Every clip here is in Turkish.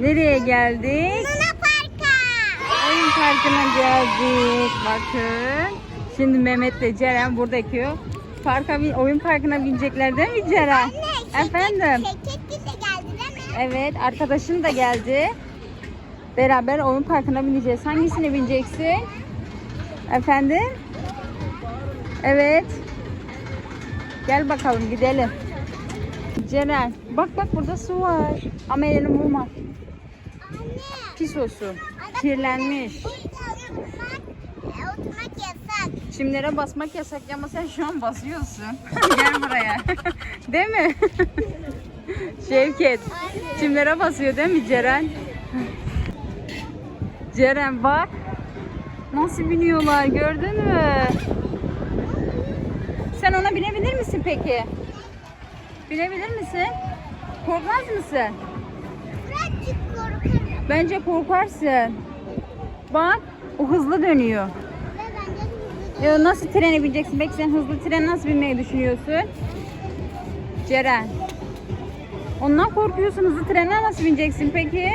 Nereye geldik? Luna Park'a. Oyun parkına geldik. Bakın. Şimdi Mehmet ve Ceren buradaki parka oyun parkına binecekler değil mi Ceren? Anne, Efendim. Şirketli de geldi değil mi? Evet, arkadaşın da geldi. Beraber oyun parkına bineceğiz. Hangisine bineceksin? Efendim? Evet. Gel bakalım gidelim. Ceren, bak bak burada su var. Ama elini vurma. Pis o su. Kirlenmiş. Oturmak yasak. Çimlere basmak yasak ama sen şu an basıyorsun. Gel buraya. değil mi? Şevket. Çimlere basıyor değil mi Ceren? Ceren bak. Nasıl biniyorlar gördün mü? Sen ona binebilir misin peki? Binebilir misin? Korkmaz mısın? Bence korkarsın. Bak o hızlı dönüyor. Ve bence hızlı Ya nasıl trene bineceksin? Peki sen hızlı tren nasıl binmeyi düşünüyorsun? Ceren. Ondan korkuyorsun. Hızlı trene nasıl bineceksin peki?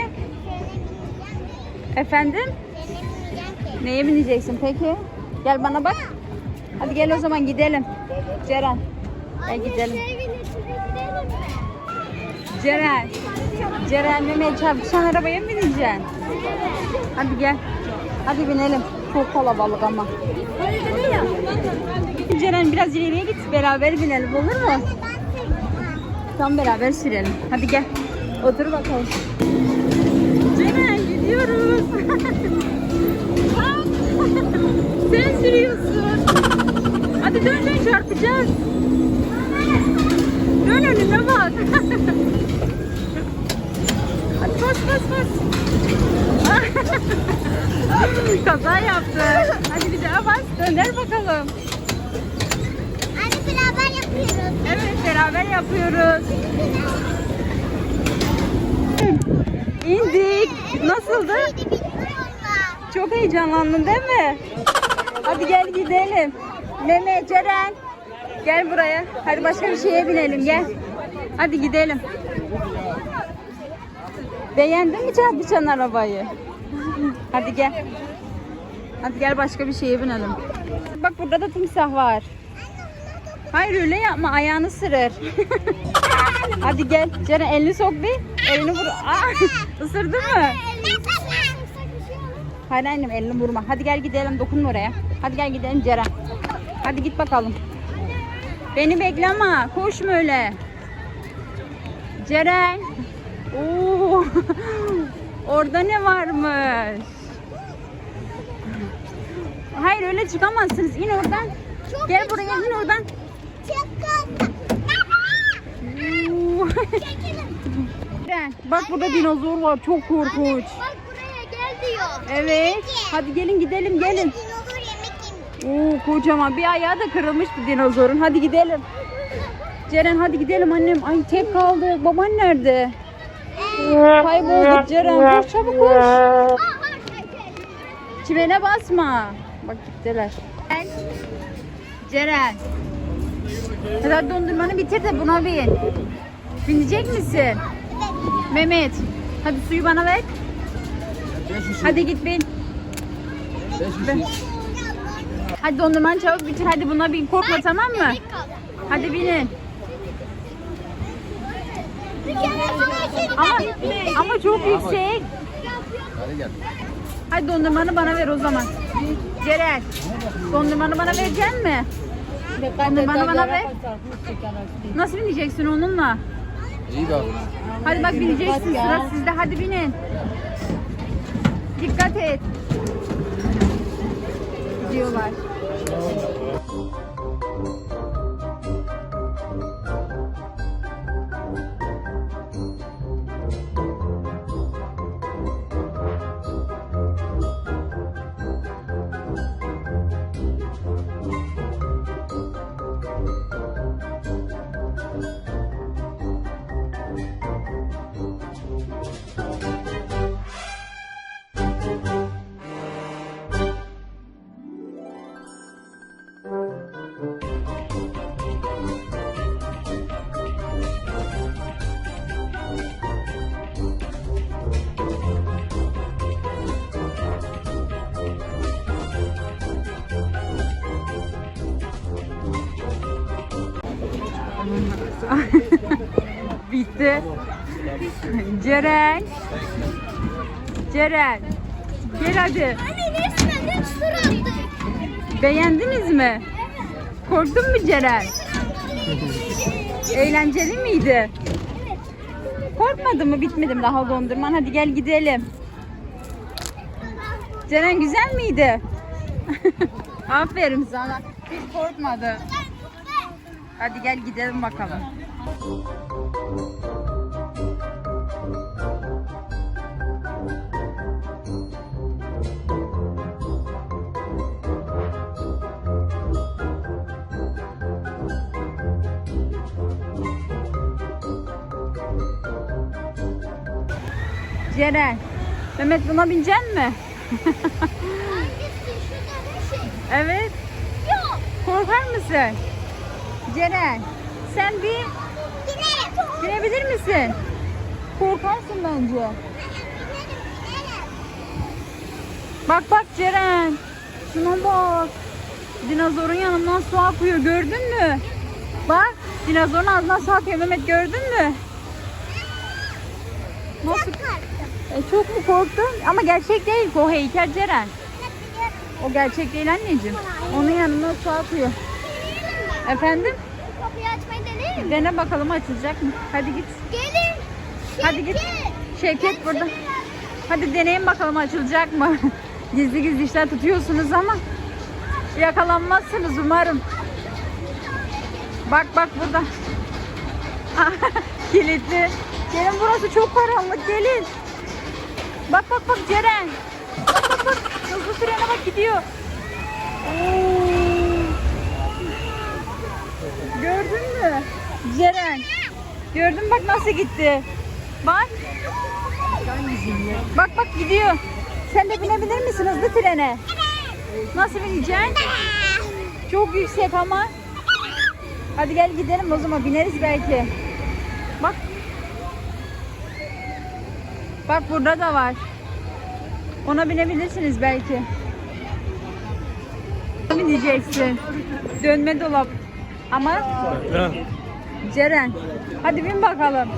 Efendim? Neye bineceksin peki? Gel bana bak. Hadi gel o zaman gidelim. Ceren. Gel gidelim. Ceren. Ceren Mehmet çarpışan arabaya mı bineceksin? Hadi gel. Hadi binelim. Çok kalabalık ama. Ceren biraz ileriye git. Beraber binelim olur mu? Tam beraber sürelim. Hadi gel. Otur bakalım. Ceren gidiyoruz. Sen sürüyorsun. Hadi dön dön çarpacağız. Dön önüne bak. Hadi bas bas bas. Kaza yaptı. Hadi bir daha bas. Döner bakalım. Anne beraber yapıyoruz. Evet beraber yapıyoruz. İndik. Nasıldı? Çok heyecanlandın değil mi? Hadi gel gidelim. Mehmet, Ceren. Gel buraya. Hadi başka bir şeye binelim gel. Hadi gidelim. Beğendin mi çarpışan arabayı? Hadi gel. Hadi gel başka bir şeye binelim. Bak burada da timsah var. Hayır öyle yapma ayağını sırır. Hadi gel. Ceren elini sok bir. Elini vur. Aa, ısırdı mı? Hayır annem elini vurma. Hadi gel gidelim dokunma oraya. Hadi gel gidelim Ceren. Hadi git bakalım. Beni bekleme. Koşma öyle. Ceren. Oo. Orada ne varmış? Hayır öyle çıkamazsınız. İn oradan. Çok Gel buraya in oradan. Ceren, Bak burada dinozor var. Çok korkunç. Bak buraya gel diyor. Evet. Hadi gelin gidelim gelin. Yemiyor. Oo kocaman bir ayağı da kırılmış bu dinozorun. Hadi gidelim. Ceren hadi gidelim annem. Ay tek kaldı. Baban nerede? Kayboldu Ceren. Koş çabuk koş. Çimene basma. Bak gittiler. Ceren. Hadi, hadi dondurmanı bitir de buna bin. Binecek misin? Evet. Mehmet. Hadi suyu bana ver. Hadi git bin. Ben- Hadi dondurmanı çabuk bitir. Hadi buna bin. Korkma tamam mı? Hadi binin. Bir Ama ama çok yüksek. Hadi gel. Hadi dondurmanı bana ver o zaman. Ceren. Dondurmanı bana verecek mi? Dondurmanı bana ver. Nasıl bineceksin onunla? İyi bak. Hadi bak bineceksin sıra sizde. Hadi binin. Dikkat et. Gidiyorlar. Bitti. Ceren. Ceren. Gel hadi. Anne resmen üç tur attık. Beğendiniz mi? Korktun mu Ceren? Eğlenceli miydi? Korkmadın mı? Bitmedi mi daha dondurman? Hadi gel gidelim. Ceren güzel miydi? Aferin sana. Hiç korkmadı. Hadi gel gidelim bakalım. Ceren. Mehmet buna binecek mi? Hangisi şurada şey? Evet. Yok. Korkar mısın? Ceren. Sen bir Gidelim. binebilir misin? Korkarsın bence. Bak bak Ceren. Şuna bak. Dinozorun yanından su akıyor gördün mü? Bak dinozorun ağzından su akıyor Mehmet gördün mü? Nasıl? E, çok mu korktun? Ama gerçek değil o heykel Ceren. O gerçek değil anneciğim. Onun yanından su akıyor. Efendim? Kapıyı açmayı deneyelim mi? Dene bakalım açılacak mı? Hadi git. Gelin. Hadi git. Şevket burada. Hadi deneyin bakalım açılacak mı? gizli gizli işler tutuyorsunuz ama yakalanmazsınız umarım. Bak bak burada. Kilitli. Gelin burası çok karanlık gelin. Bak bak bak Ceren. Bak bak bak. Hızlı trene bak gidiyor. Oo. Gördün mü? Ceren. Gördün bak nasıl gitti. Bak. Bak bak gidiyor. Sen de binebilir misin hızlı trene? Nasıl bineceksin? Çok yüksek ama. Hadi gel gidelim o zaman bineriz belki. Bak. Bak burada da var. Ona binebilirsiniz belki. Bineceksin. Dönme dolap. Ama Ceren. Hadi bin bakalım.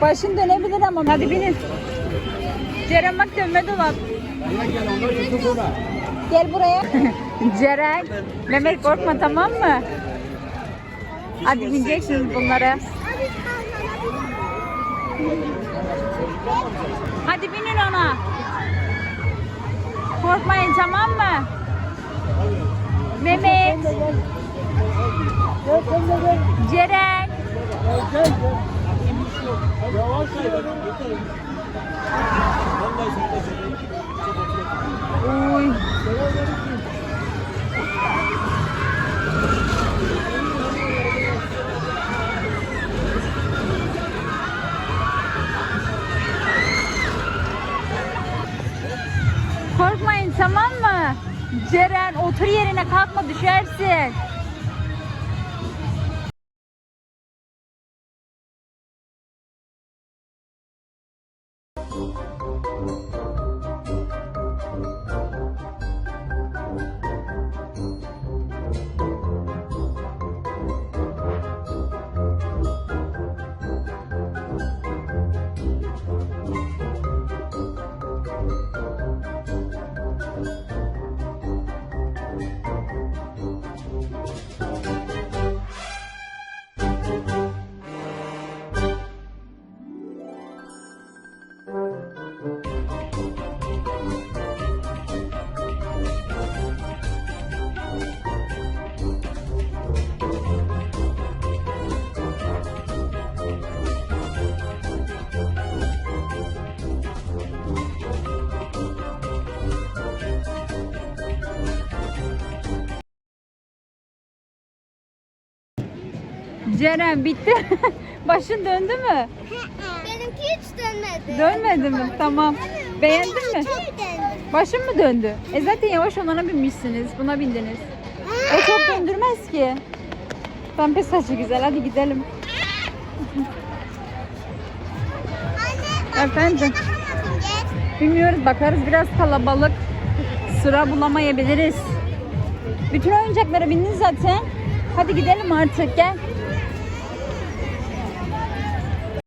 Başın dönebilir ama hadi binin. Ceren bak dönme dolap. Gel buraya. Ceren. Mehmet korkma tamam mı? Hadi bineceksiniz bunlara. Hadi binin ona. Korkmayın tamam mı? Mehmet. Ceren. Uy. Korkmayın tamam mı? Ceren otur yerine kalkma düşersin. Ceren bitti. Başın döndü mü? Benimki hiç dönmedi. Dönmedi mi? Tamam. Beğendin mi? Başın mı döndü? E zaten yavaş olana binmişsiniz. Buna bindiniz. O çok döndürmez ki. Pembe saçı güzel. Hadi gidelim. Efendim. Bilmiyoruz bakarız biraz kalabalık. Sıra bulamayabiliriz. Bütün oyuncaklara bindin zaten. Hadi gidelim artık gel.